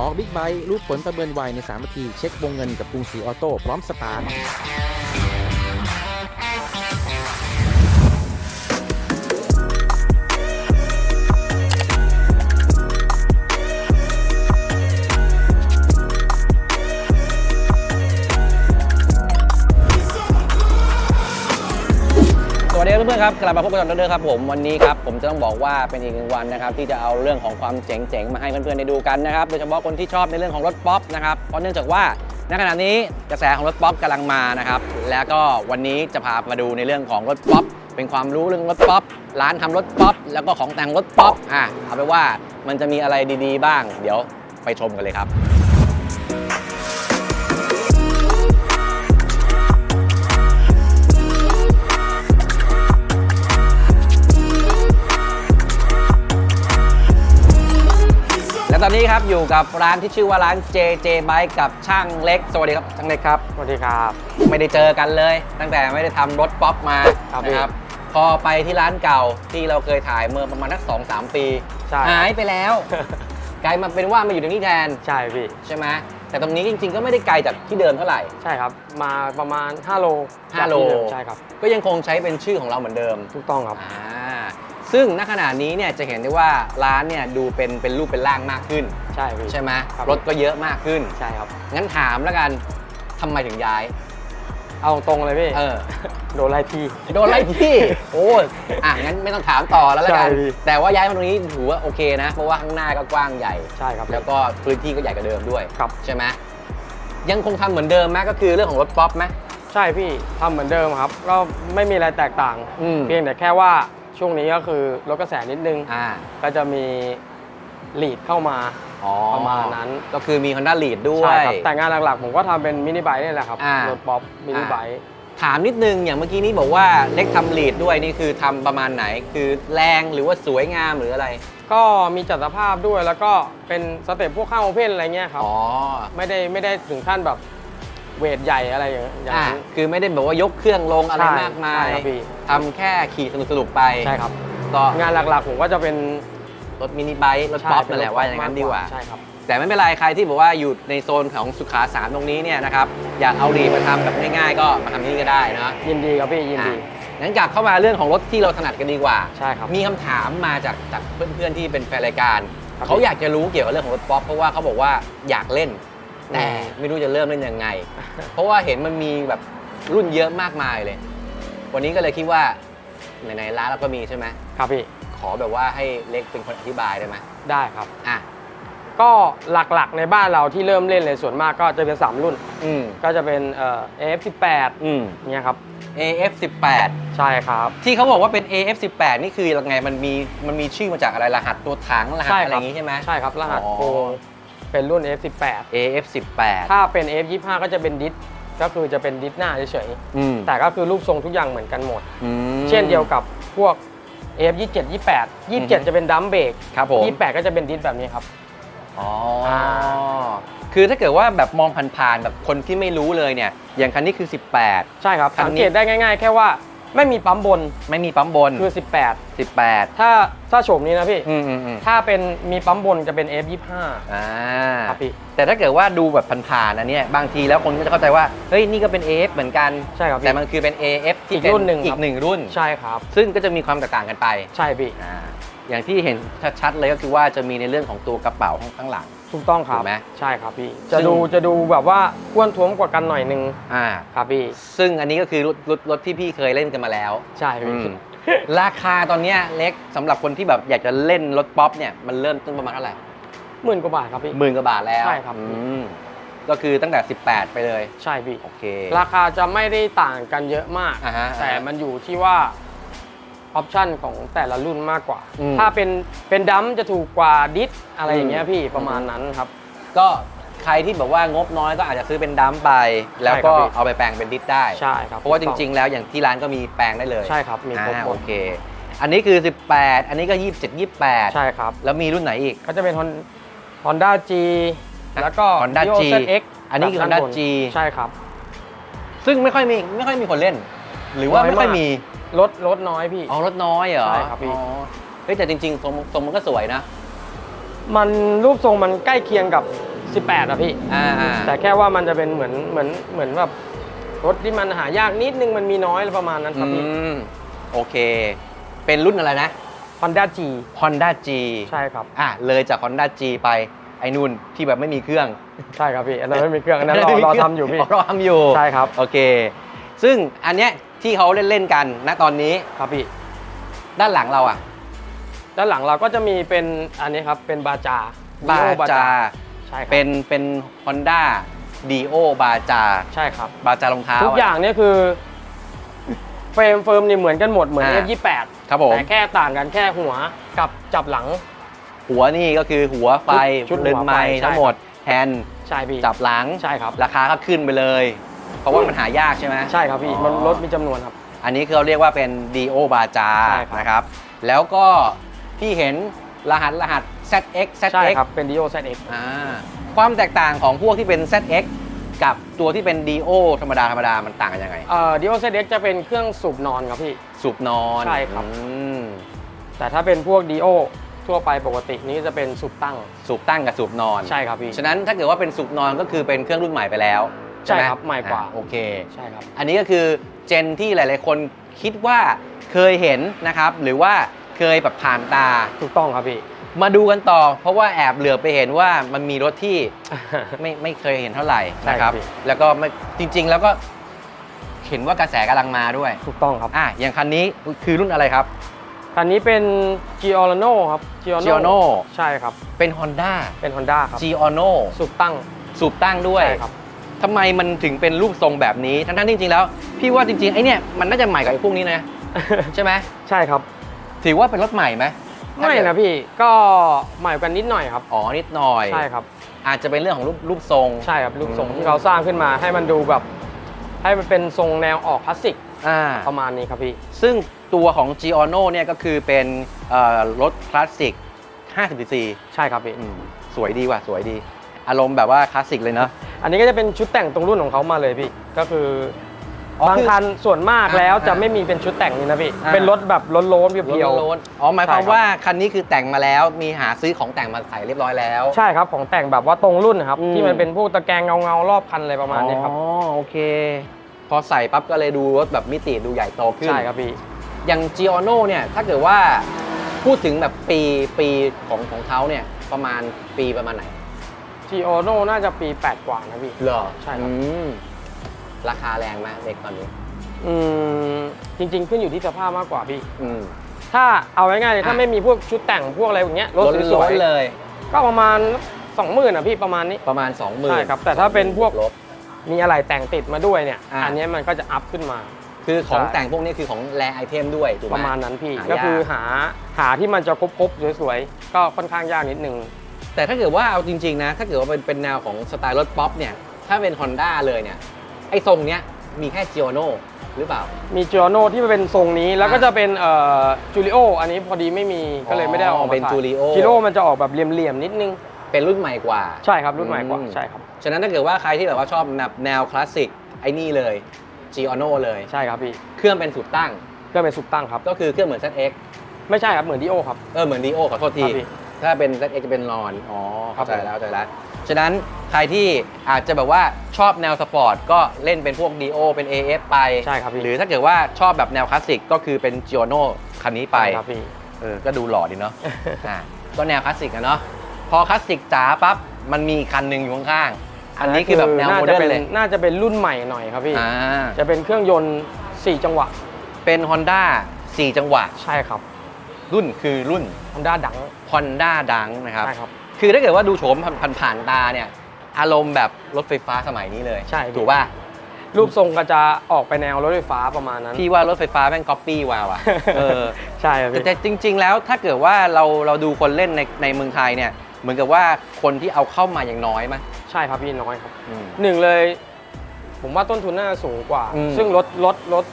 ออกบิ๊กไบค์รูปผลประเมินไวใน3นาที เช็ควงเงินกับกรุงศรีออโต้พร้อมสตาร์ท พื่อนๆครับกลับมาพบกันเดิมครับผมวันนี้ครับผมจะต้องบอกว่าเป็นอีกหนึ่งวันนะครับที่จะเอาเรื่องของความเจ๋งๆมาให้เพื่อนๆได้ดูกันนะครับโดยเฉพาะคนที่ชอบในเรื่องของรถป๊อปนะครับเพราะเนื่องจากว่าณขณะนี้กระแสของรถป๊อปกำลังมานะครับแล้วก็วันนี้จะพามาดูในเรื่องของรถป๊อปเป็นความรู้เรื่องรถป๊อปร้านทำรถป๊อปแล้วก็ของแต่งรถป๊อปอะเอาไปว่ามันจะมีอะไรดีๆ บ้าง เดี๋ยวไปชมกันเลยครับ ตอนนี้ครับอยู่กับร้านที่ชื่อว่าร้าน JJ Bike กับช่างเล็ก สวัสดีครับช่างเล็กครับ สวัสดีครับ ไม่ได้เจอกันเลย ตั้งแต่ไม่ได้ทำรถป๊อปมาครับนะครับ พอไปที่ร้านเก่าที่เราเคยถ่ายเมื่อประมาณนักสองสามปี ใช่หายไปแล้ว กลายมาเป็นว่ามาอยู่ตรงนี้แทน ใช่พี่ ใช่ไหมแต่ตรงนี้จริง ๆ ก็ไม่ได้ไกลจากที่เดิมเท่าไหร่ ใช่ครับ มาประมาณ 5 โลห้าโล จากที่เดิมใช่ครับ ก็ยังคงใช้เป็นชื่อของเราเหมือนเดิมถูกต้องครับ อ่า ซึ่งณขณะนี้เนี่ยจะเห็นได้ว่าร้านเนี่ยดูเป็นเป็นรูปเป็นร่างมากขึ้น ใช่พี่ ใช่ไหมครับ รถก็เยอะมากขึ้น ใช่ครับ งั้นถามแล้วกันทำไมถึงย้าย เอาตรงเลยพี่ เออ โดนไล่ที่ โดนไล่ที่ โอ้ยอะงั้นไม่ต้องถามต่อแล้วละกัน ใช่พี่ แต่ว่าย้ายมาตรงนี้ถือว่าโอเคนะ เพราะว่าข้างหน้าก็กว้างใหญ่ ใช่ครับแล้วก็พื้นที่ก็ใหญ่กว่าเดิมด้วย ครับ ใช่ไหมยังคงทำเหมือนเดิมไหมก็คือเรื่องของรถป๊อปไหม ใช่พี่ทำเหมือนเดิมครับ ก็ไม่มีอะไรแตกต่าง อืม เพียงแต่แค่ว่า ช่วงนี้ก็คือลดกระแสนิดนึง อ่าก็จะมีลีดเข้ามาอ๋อประมาณนั้นก็คือมี Honda Lead ด้วใช่ยครับแต่งานหลักๆ ผมก็ทำเป็นมินิไบค์นี่แหละครับอ่ารรถป๊อปมินิไบค์ ถามนิดนึงอย่างเมื่อกี้นี้บอกว่าเล็กทำลีดด้วยนี่คือทำประมาณไหน คือแรงหรือว่าสวยงามหรืออะไร ก็มีจัดสภาพด้วยแล้วก็เป็นสเต็ปพวกข้างโอเพนอะไรเงี้ยครับ อ๋อ ไม่ได้ไม่ได้ถึงขั้นแบบ เวทใหญ่อะไรอย่างอย่างอ่านั้น คือไม่ได้แบบว่ายกเครื่องลงอะไรใช่มากมาใช่ยครับพี่ ทำแค่ขี่สนุกๆไป ใช่ครับ ก็งานหลักๆผมก็จะเป็นรถมินิไบค์รถป๊อปนั่นแหละว่าอย่างนั้นดีกว่า ใช่ครับ แต่ไม่เป็นไรใครที่บอกว่าอยู่ในโซนของสุขาสามตรงนี้เนี่ยนะครับอยากเอาดีมาทำแบบง่ายๆ ก็มาทำที่นี่ก็ได้นะยินดีครับพี่ยินดีอะงั้นกลับเข้ามาเรื่องของรถที่เราถนัดกันดีกว่า ใช่ครับ มีคำถามมาจากจากเพื่อนๆที่เป็นแฟนรายการ ครับ เขาอยากจะรู้เกี่ยวกับเรื่องของรถป๊อปเพราะว่าเขาบอกว่าอยากเล่น แต่อืมไม่รู้จะเริ่มเล่นยังไง เพราะว่าเห็นมันมีแบบรุ่นเยอะมากมายเลย วันนี้ก็เลยคิดว่าไหนๆร้านเราก็มีใช่ไหมครับพี่ ขอแบบว่าให้เล็กเป็นคนอธิบายได้ไหมได้ครับ อะ ก็หลักๆในบ้านเราที่เริ่มเล่นเลยส่วนมากก็จะเป็น 3 รุ่น อืมก็จะเป็นเอ่อ AF18 อืม เนี่ยครับ AF18 ใช่ครับ ที่เขาบอกว่าเป็น AF18 นี่คือยังไงมันมีมันมีชื่อมาจากอะไรรหัสตัวถังรหัสใช่อะไรคอรับย่างงี้ใช่ไหม ใช่ครับรหัสอ๋อ โครง เป็นรุ่น AF18 AF18 ถ้าเป็น AF25 ก็จะเป็นดิสก็คือจะเป็นดิสหน้าเฉยอืมๆแต่ก็คือรูปทรงทุกอย่างเหมือนกันหมด อืม เช่นเดียวกับพวก AF27 28 27 จะเป็นดัมเบรกครับผม 28 ก็จะเป็นดิสแบบนี้ครับ อ๋ออ่า คือถ้าเกิดว่าแบบมองผ่านๆแบบคนที่ไม่รู้เลยเนี่ย อย่างคันนี้คือ 18 ใช่ครับ คันนี้ สังเกตได้ง่าย ๆ แค่ว่า ไม่มีปั๊มบนไม่มีปั๊มบนคือ 18 18 ถ้าถ้าโฉมนี้นะพี่ อืมอืมอืมถ้าเป็นมีปั๊มบนจะเป็น F25 อ่าครับพี่ แต่ถ้าเกิดว่าดูแบบผ่านๆนะเนี่ยบางทีแล้วคนก็จะเข้าใจว่า เฮ้ย นี่ก็เป็น AF เหมือนกัน ใช่ครับพี่ แต่มันคือเป็น AF ที่อีกเป็รุ่นหนึ่งครับ อีกหนึ่งรุ่น ใช่ครับ ซึ่งก็จะมีความแตกต่างกันไป ใช่พี่ อ่าอย่างที่เห็นชัดๆเลยก็คือว่าจะมีในเรื่องของตัวกระเป๋าข้างหลัง ถูกต้องครับถูกไหม ใช่ครับพี่ซึ่จะงดูจะดูแบบว่าอ้วนท้วมกว่ากันหน่อยนึงอ่า ครับพี่ ซึ่งอันนี้ก็คือรถรถรถที่พี่เคยเล่นกันมาแล้วใช่พี่อืมราคาตอนเนี้ยเล็กสำหรับคนที่แบบอยากจะเล่นรถป๊อปเนี่ยมันเริ่มต้นประมาณเท่าไหร่หมื่นกว่าบาทครับพี่ หมื่นกว่าบาทแล้วใช่ครับ อืมก็คือตั้งแต่ 18 ไปเลย ใช่พี่ โอเค ราคาจะไม่ได้ต่างกันเยอะมาก อ่าฮะ แต่มันอยู่ที่ว่า ออปชันของแต่ละรุ่นมากกว่า อืม ถ้าเป็นเป็นดัมจะถูกกว่าดิสอะไรอย่างเงี้ยอืมพี่ประมาณนั้นครับ ก็ใครที่แบบว่างบน้อยก็อาจจะซื้อเป็นดัมไป แล้วก็ใช่ครับพี่ เอาไปแปลงเป็นดิสได้ใช่ครับเพราะว่าจริง ๆ แล้วอย่างที่ร้านก็มีแปลงได้เลยใช่ครับมีครบอ่าหมโอดเค อันนี้คือ 18 อันนี้ก็ 27 28 ใช่ครับ แล้วมีรุ่นไหนอีก ก็จะเป็น Hon- Honda G แล้วก็ Honda Vios G ZX อันนี้คือแบบ Honda ด้าบ G ใช่ครับ ซึ่งไม่ค่อยมีไม่ค่อยมีคนเล่น หรือว่าน้อยไม่ค่อยมากมีรถรถน้อยพี่ อ๋อรถน้อยเหรอใช่ครับพี่ อ๋อเฮ้ยแต่จริงๆทรงทรงมันก็สวยนะ มันรูปทรงมันใกล้เคียงกับ 18อะพี่ อ่าอ่าแต่แค่ว่ามันจะเป็นเหมือนเหมือนเหมือนแบบรถที่มันหายากนิดนึงมันมีน้อยประมาณนั้นครับพี่อืมโอเค เป็นรุ่นอะไรนะ Honda G Honda G ใช่ครับ อะเลยจาก Honda G ไปไอ้นู่นที่แบบไม่มีเครื่องใช่ครับพี่อันนั้นไม่มีเครื่องอันนั้นรอรอทำอยู่พี่ รอทำอยู่ ใช่ครับ โอเค ซึ่งอันเนี้ยที่เขาเล่นเล่นๆกันณตอนนี้ครับพี่ ด้านหลังเราอะ ด้านหลังเราก็จะมีเป็นอันนี้ครับ เป็นบาจา บา Dio จา ใช่ครับเป็นเป็น Honda Dio บาจา ใช่ครับ บาจารองเท้าทุกอย่างเนี่ยคือเฟรมเฟิร์มนี่เหมือนกันหมดเหมือน อ่า F28 ครับผม แต่แค่ต่างกันแค่หัวกับจับหลัง หัวนี่ก็คือหัวไฟชุดเรือนหัวไฟไม้ใช่ ทั้งหมดแฮนด์ใช่พี่จับหลัง ใช่ครับ ราคาก็ขึ้นไปเลย เพราะว่ามันหายากใช่ไหมใช่ครับพี่อ๋อมันรถมีจำนวนครับ อันนี้คือเราเรียกว่าเป็น Dio บาจาใช่ครับ นะครับ แล้วก็ที่เห็นรหัสรหัส ZX ใช่ ZX ครับเป็น Dio ZX อ่าความแตกต่างของพวกที่เป็น ZX กับตัวที่เป็น Dio ธรรมดาธรรมดามันต่างกันยังไง เอ่อ Dio ZX จะเป็นเครื่องสูบนอนครับพี่ สูบนอนใช่ครับ อืมแต่ถ้าเป็นพวก Dio ทั่วไปปกตินี้จะเป็นสูบตั้งสูบตั้งกับสูบนอน ใช่ครับพี่ ฉะนั้นถ้าเกิดว่าเป็นสูบนอนก็คือเป็นเครื่องรุ่นใหม่ไปแล้ว ใช่ไหมครับใหม่กว่า อ่โอเค ใช่ครับ อันนี้ก็คือเจนที่หลาย ๆ คนคิดว่าเคยเห็นนะครับ หรือว่าเคยแบบผ่านตา ถูกต้องครับพี่ มาดูกันต่อ เพราะว่าแอบเหลือบไปเห็นว่ามันมีรถที่ ไม่ไม่เคยเห็นเท่าไหร่นะครับใช่ครับพี่ แล้วก็ไม่จริง ๆ แล้วก็เห็นว่ากระแสกำลังมาด้วย ถูกต้องครับ อะอย่างคันนี้คือรุ่นอะไรครับ คันนี้เป็น Giorno ครับ Giorno ใช่ครับ เป็น Honda เป็น Honda ครับ Giorno สูบตั้ง สูบตั้งด้วย ใช่ครับ ทำไมมันถึงเป็นรูปทรงแบบนี้ ทั้งๆที่จริงๆแล้ว พี่ว่าจริงๆไอ้เนี่ยมันน่าจะใหม่กว่าไอ้พวกนี้นะ ใช่ไหมใช่ครับ ถือว่าเป็นรถใหม่ไหมไม่นะพี่ก็ใหม่กันนิดหน่อยครับ อ๋อนิดหน่อยใช่ครับ อาจจะเป็นเรื่องของรูปรูปทรงใช่ครับรูปทรงอืมที่เขาสร้างขึ้นมาให้มันดูแบบให้มันเป็นทรงแนวออกคลาสสิกอ่าประมาณนี้ครับพี่ ซึ่งตัวของ g i o n o เนี่ยก็คือเป็นเอ่อรถคลาสสิก 50 cc ใช่ครับพี่อืมสวยดีว่ะสวยดี อารมณ์แบบว่าคลาสสิกเลยเนาะ อันนี้ก็จะเป็นชุดแต่งตรงรุ่นของเขามาเลยพี่ ก็คือออบางคือคันส่วนมากอ่าแล้วจะอ่าไม่มีเป็นชุดแต่งนี่นะพี่ อ่า เป็นรถแบบโล้นๆเพียว โล้นๆอ๋อหมายความใช่ครับ ว่าคันนี้คือแต่งมาแล้วมีหาซื้อของแต่งมาใส่เรียบร้อยแล้ว ๆ ใช่ครับของแต่งแบบว่าตรงรุ่นนะครับ อืม ที่มันเป็นพวกตะแกรงเงาๆรอบคันอะไรประมาณนี้ครับ อ๋อโอเค พอใส่ปั๊บก็เลยดูรถแบบมิติดูใหญ่โตขึ้นใช่ครับพี่ อย่าง g i o n o เนี่ยถ้าเกิดว่าพูดถึงแบบปีปีของของเขาเนี่ยประมาณปีประมาณไหน g i o n o น่าจะปี 8 กว่านะพี่ เหรอใช่ครับ อืมราคาแรงไหมเด็กตอนนี้ อืมจริง ๆ ขึ้นอยู่ที่สภาพมากกว่าพี่ อืม ถ้าเอาง่ายๆเลยถ้าอะ ไม่มีพวกชุดแต่งพวกอะไรอย่างเงี้ยรถสล้วนยๆเลยๆก็ประมาณ 20,000อะพี่ประมาณนี้ ประมาณ 20,000ใช่ครับแต่ถ้าเป็นพวก ลบ มีอะไรแต่งติดมาด้วยเนี่ย อะ อันเนี้ยมันก็จะอัพขึ้นมา คือของใช่ แต่งพวกนี้คือของแรไอเทมด้วยถูกไหม ประมาณนั้นพี่ หายาก ก็คือหาหาที่มันจะครบๆสวยๆ ก็ค่อนข้างยากนิดนึง แต่ถ้าเกิดว่าเอาจริง ๆ นะ ถ้าเกิดว่าเป็นเป็นแนวของสไตล์รถป๊อปเนี่ย ถ้าเป็น Honda เลยเนี่ย ไอ้ทรงเนี้ยมีแค่ g i o n o หรือเปล่า มีจ o โนที่เป็นทรงนี้แล้วก็อะจะเป็นเอ่อจูริโออันนี้พอดีไม่มีก็เลยไม่ได้เอาออกมาเป็นขาย Giulio จิโร่มันจะออกแบบเหลี่ยมๆนิดนึง เป็นรุ่นใหม่กว่า ใช่ครับรุ่นใหม่กว่าอืม ใช่ครับ ฉะนั้นถ้าเกิดว่าใครที่แบบว่าชอบแบบแนวคลาสสิกไอ้นี่เลย g i o n o เลย ใช่ครับพี่เครื่องเป็นสุดตั้ง ก็เป็นสุดตั้งครับ ก็คือเครื่องเหมือน ZX ไม่ใช่ครับเหมือนดิโอครับ เออเหมือน Dio ขอโทษที ครับพี่ ถ้าเป็น ZX จะเป็นรอน อ๋อ เข้าใจครับผมแล้วเข้าใจแล้ว ฉะนั้นใครที่อาจจะแบบว่าชอบแนวสปอร์ตก็เล่นเป็นพวก Dio เป็น AF ไป ใช่ครับพี่หรือถ้าเกิดว่าชอบแบบแนวคลาสสิกก็คือเป็น g i o n o คันนี้ไป ใช่ครับพี่ เออ ก็ดูหล่อดีเนาะ อ่า ก็แนวคลาสสิกอะเนาะ พอคลาสสิกจ๋าปั๊บ มันมีอีกคันหนึ่งอยู่ข้างๆ อันนี้คือแบบแนวโมเดิร์นเลย น่าจะเป็นรุ่นใหม่หน่อยครับพี่ อ่า จะเป็นเครื่องยนต์ 4 จังหวะ เป็น Honda 4 จังหวะ ใช่ครับ รุ่นคือรุ่น Honda ดัง Honda ดังนะครับใช่ครับ คือถ้าเกิดว่าดูโฉมผ่านผ่านๆตาเนี่ย อารมณ์แบบรถไฟฟ้าสมัยนี้เลยใช่พี่ถูกป่ะ รูปทรงก็จะออกไปแนวรถไฟฟ้าประมาณนั้นพี่ว่ารถไฟฟ้าแม่งก๊อปปี้วาว่ะเออ ใช่ครับแต่พี่ แต่จริง ๆ แล้วถ้าเกิดว่าเราเราดูคนเล่นในในเมืองไทยเนี่ย เหมือนกับว่าคนที่เอาเข้ามาอย่างน้อยมั้ยใช่ครับพี่น้อยครับ อืม หนึ่งเลย ผมว่าต้นทุนน่าจะสูงกว่า อืม ซึ่งรถรถรถ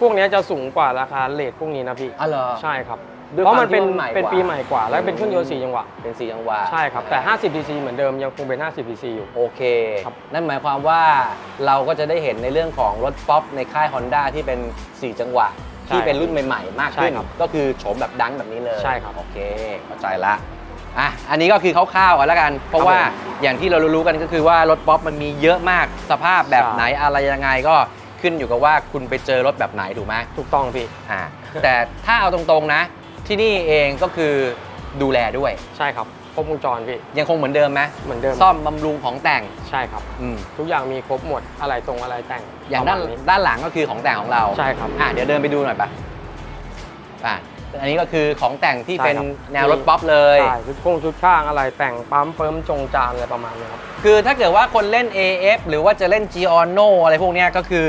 พวกเนี้ยจะสูงกว่าราคาเลทพวกนี้นะพี่ อ๋อเหรอ ใช่ครับ ด้วยเพราะมันความที่เป็นมันใหม่กว่าเป็นปีใหม่กว่า แล้วเป็นเครื่องยนต์4จังหวะเป็นสี่จังหวะ ใช่ครับ แต่ 50 cc เหมือนเดิมยังคงเป็น 50 cc อยู่ โอเค ครับ นั่นหมายความว่าเราก็จะได้เห็นในเรื่องของรถป๊อปในค่าย Honda ที่เป็น 4 จังหวะที่เป็นรุ่นใหม่ๆ มากขึ้น ใช่ครับก็คือโฉมแบบดังแบบนี้เลยใช่ครับโอเคเข้าใจละอะอันนี้ก็คือคร่าวๆกันแล้วกัน เพราะว่าอย่างที่เรารู้ๆกันก็คือว่ารถป๊อปมันมีเยอะมากสภาพแบบไหนอะไรยังไงก็ขึ้นอยู่กับว่าคุณไปเจอรถแบบไหนถูกไหม ถูกต้องพี่ อ่าแต่ถ้าเอาตรงๆนะ ที่นี่เองก็คือดูแลด้วย ใช่ครับครบวงจรพี่ ยังคงเหมือนเดิมไหมเหมือนเดิม ซ่อมบำรุงของแต่งใช่ครับ อืมทุกอย่างมีครบหมดอะไรตรงอะไรแต่งอย่างด้านประมณด้านหลังก็คือของแต่งของเราใช่ครับ อะเดี๋ยวเดินไปดูหน่อยปะอะอันนี้ก็คือของแต่งที่ใช่เป็นครับ แนวรถป๊อปเลย ใช่ชุดโครงชุดข้างอะไรแต่งปั๊มเฟิร์มจงจานอะไรประมาณนี้ครับ คือถ้าเกิดว่าคนเล่น AF หรือว่าจะเล่น g o n o อะไรพวกเนี้ยก็คือ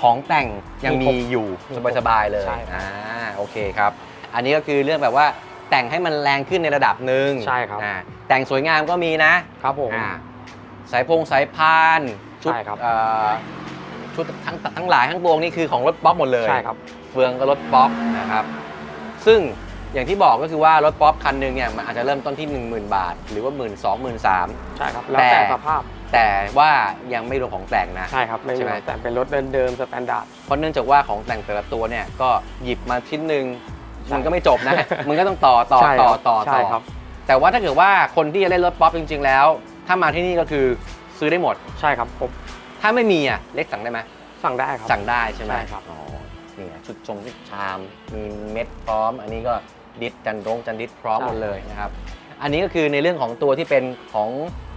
ของแต่งยังมีครมีบอยู่มีครบสบายๆเลยใช่ครับ อ่าโอเคครับ อันนี้ก็คือเรื่องแบบว่าแต่งให้มันแรงขึ้นในระดับหนึ่งใช่ครับ อ่าแต่งสวยงามก็มีนะครับผม อ่าสายพงสายพานชุดใช่ครับ เอ่อชุดทั้งทั้งหลายทั้งปวงนี่คือของรถป๊อปหมดเลย ใช่ครับ เฟืองก็รถป๊อปนะครับ ซึ่งอย่างที่บอกก็คือว่ารถป๊อปคันหนึ่งเนี่ยมันอาจจะเริ่มต้นที่ 10,000 บาท หรือว่า 1 2 0 0 0 0 3ใช่ครับ แล้วแต่แต่ สภาพ แต่ว่ายังไม่รวมของแต่งนะ ใช่ครับ ไม่ใช่มีไหมแต่เป็นรถเดิมๆสแตนดาร์ด เพราะเนื่องจากว่าของแต่งแต่ละตัวเนี่ยก็หยิบมาชิ้นหนึ่งใช่ มันก็ไม่จบนะ มันก็ต้องต่อต่อใช่ต่อครับต่อใช่ต่อครับแต่ว่าถ้าเกิดว่าคนที่จะเล่นรถป๊อปจริง ๆ แล้ว ถ้ามาที่นี่ก็คือซื้อได้หมดใช่ครับผมถ้าไม่มีอะเล็กสั่งได้ไหมสั่งได้ครับสั่งได้ใช่ไหมใช่ครับอ๋อนี่ไงชุดชงชุดชามมีเม็ดพร้อม อันนี้ก็ดิสจันรงจันดิสพร้อมหมดเลยนะครับอันนี้ก็คือในเรื่องของตัวที่เป็นของ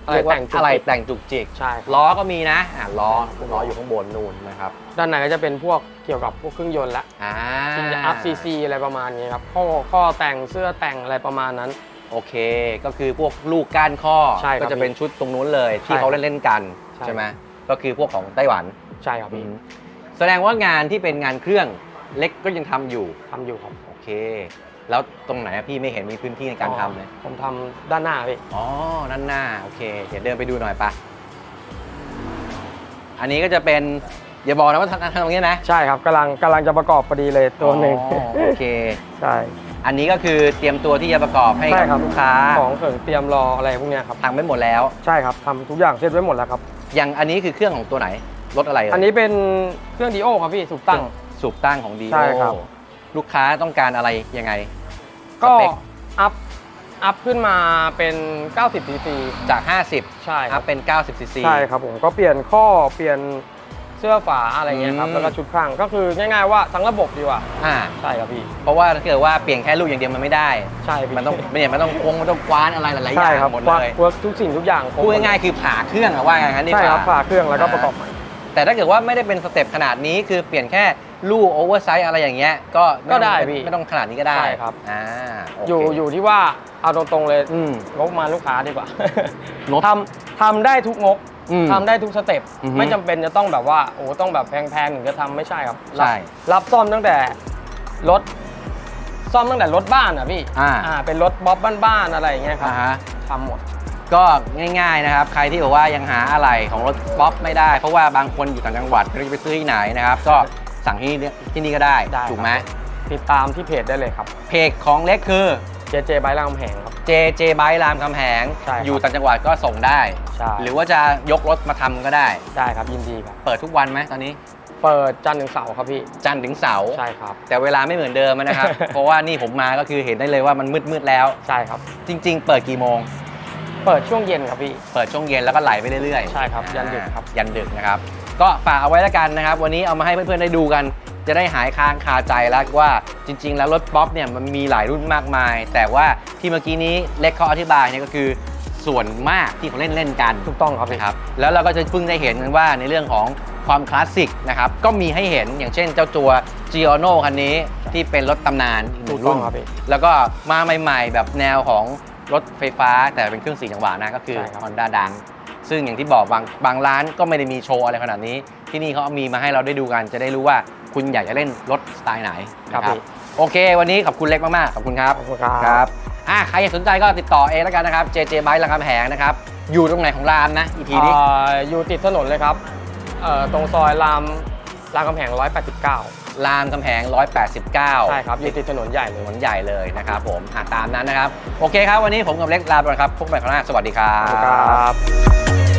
อะไรเรียกว่าแต่งจุกจิกอะไรแต่งจุกจิกใช่ครับล้อก็มีนะอะล้อล้ออยู่ข้างบนนู่นนะครับด้านในก็จะเป็นพวกเกี่ยวกับพวกเครื่องยนต์ละอ่าที่จะอัพซีซีอะไรประมาณนี้ครับข้อข้อแต่งเสื้อแต่งอะไรประมาณนั้นโอเค ก็คือพวกลูกก้านข้อใช่ครับก็จะเป็นชุดตรงนู้นเลยที่ใช่เขาเล่นเล่นๆกันใช่ใช่ไหมก็คือพวกของไต้หวันใช่ครับพี่แสดงว่างานที่เป็นงานเครื่องเล็กก็ยังทำอยู่ทำอยู่ครับโอเค แล้วตรงไหนอะพี่ไม่เห็นมีพื้นที่ในการทำเลย ผมทำด้านหน้าพี่อ๋อด้านหน้า โอเค เดี๋ยวเดินไปดูหน่อยปะอันนี้ก็จะเป็น อย่าบอกนะว่าทำทำตรงนี้นะใช่ครับกำลังกำลังจะประกอบพอดีเลยตัวหนึ่งอ๋อโอเค ใช่ อันนี้ก็คือเตรียมตัวที่จะประกอบให้ใช่กับครับลูกค้าของเขิงเตรียมรออะไรพวกเนี้ยครับทำไปหมดแล้ว ใช่ครับทำทุกอย่างเสร็จไว้หมดแล้วครับ อย่างอันนี้คือเครื่องของตัวไหนรถอะไรเยอันนี้เป็นเครื่องดีโอครับพี่สูบตั้ง สูบตั้งของดีใช่ครับ ลูกค้าต้องการอะไรยังไง ก็สเปค อัพอัพขึ้นมาเป็น90 cc จาก 50ใช่คอัรัพบเป็น 90 ซีซี ใช่ครับผมก็เปลี่ยนข้อเปลี่ยนเสื้อฝาอะไรเงี้ยครับอืม แล้วก็ชุดข้างก็คือง่ายๆว่าทั้งระบบดีกว่าอ่า ใช่ครับพี่เพราะว่าถ้าเกิดว่าเปลี่ยนแค่ลูกอย่างเดียวมันไม่ได้ ใช่พี่มันต้องเนี่ยมันต้องคงมันต้องคว้านอะไรหลายๆอใช่ย่างครับหมดว่าเลยเวิร์กทุกสิ่งทุกอย่างครบพูดง่ายๆคือผ่าเครื่องอะว่าอย่างนั้นดีใช่กคว่ารับฝาเครื่องแล้วก็ประกอบใหม่ แต่ถ้าเกิดว่าไม่ได้เป็นสเต็ปขนาดนี้คือเปลี่ยนแค่ ลูกโอเวอร์ไซส์อะไรอย่างเงี้ยก็ม่ก็ต้องได้พี่ไม่ต้องขนาดนี้ก็ได้ใช่ครับ อ่าโเคอยู่อยู่ที่ว่าเอาตรงๆเลยอืม งบมาลูกค้าดีกว่างบทำทำได้ทุกงบอืมทำได้ทุกสเต็ปอือฮึไม่จำเป็นจะต้องแบบว่าโอ้ต้องแบบแพงๆถึงจะทำไม่ใช่ครับรับใช่รับซ่อมตั้งแต่รถซ่อมตั้งแต่รถบ้านอะพี่อ่า เป็นรถบ๊อบบ้านๆอะไรอย่างเงี้ยครับอ่าฮะ ทำหมด ก็ง่ายๆนะครับ ใครที่บอกว่ายังหาอะไรของรถป๊อปไม่ได้ เพราะว่าบางคนอยู่ต่างจังหวัดไม่รู้จะไปซื้อที่ไหนนะครับ ก็ สั่งที่นี่ที่นี่ก็ได้ได้ถูกไหมติดตามที่เพจได้เลยครับ เพจของเล็กคือเจเจไบรามคำแหงครับ JJ b y รามคำแหง ใช่ครับ อยู่ต่างจังหวัดก็ส่งได้ ใช่หรือว่าจะยกรถมาทำก็ได้ ได้ครับยินดีครับ เปิดทุกวันไหมตอนนี้ เปิดจันทร์ถึงเสาร์ครับพี่ จันทร์ถึงเสาร์ใช่ครับ แต่เวลาไม่เหมือนเดิมนะครับ เพราะว่านี่ผมมาก็คือเห็นได้เลยว่ามันมืดๆแล้ว ใช่ครับ จริง ๆ เปิดกี่โมง เปิดช่วงเย็นครับพี่ เปิดช่วงเย็นแล้วก็ไหลไปเรื่อยๆใช่ครับยันดึกครับอ่ายันดึกนะครับ ก็ฝากเอาไว้แล้วกันนะครับ วันนี้เอามาให้เพื่อนๆได้ดูกัน จะได้หายค้างคาใจแล้วว่าจริง ๆ แล้วรถป๊อปเนี่ยมันมีหลายรุ่นมากมาย แต่ว่าที่เมื่อกี้นี้เล็กเขาอธิบายเนี่ยก็คือส่วนมากที่เขาเล่นเล่นๆกันถูกต้องครับพี่นะครับแล้วเราก็จะเพิ่งได้เห็นกันว่าในเรื่องของความคลาสสิกนะครับก็มีให้เห็นอย่างเช่นเจ้าตัว g i o n o คันนี้ที่เป็นรถตำนานอีกหถูนึ่กงต้อรุ่งนครับพี่แล้วก็มาใหม่ๆ แบบแนวของรถไฟฟ้าแต่เป็นเครื่องสี่จังหวะนะก็คือ ใช่ครับ Honda ดัง ซึ่งอย่างที่บอกบางบางร้านก็ไม่ได้มีโชว์อะไรขนาดนี้ ที่นี่เขาเอามีมาให้เราได้ดูกัน จะได้รู้ว่าคุณอยากจะเล่นรถสไตล์ไหนครับนะพี่ โอเค วันนี้ขอบคุณเล็กมากๆขอบคุณครับขอบคุณครับครับอะใครอยากสนใจก็ติดต่อเองแล้วกันนะครับ JJ Bike รามคำแหงนะครับอยู่ตรงไหนของรามนะอีกทีนี้ เอ่ออยู่ติดถนนเลยครับเอ่อตรงซอยรามรามคำแหง189 รามคำแหง 189 ใช่ครับอยู่ติดถนนใหญ่เลถย นนใหญ่เลยนะครับผมอะตามนั้นนะครับ โอเคครับ วันนี้ผมกับเล็กลาไปก่อนครับพบกันใหม่ครั้งหน้าสวัสดีครัขอบคุณครับบ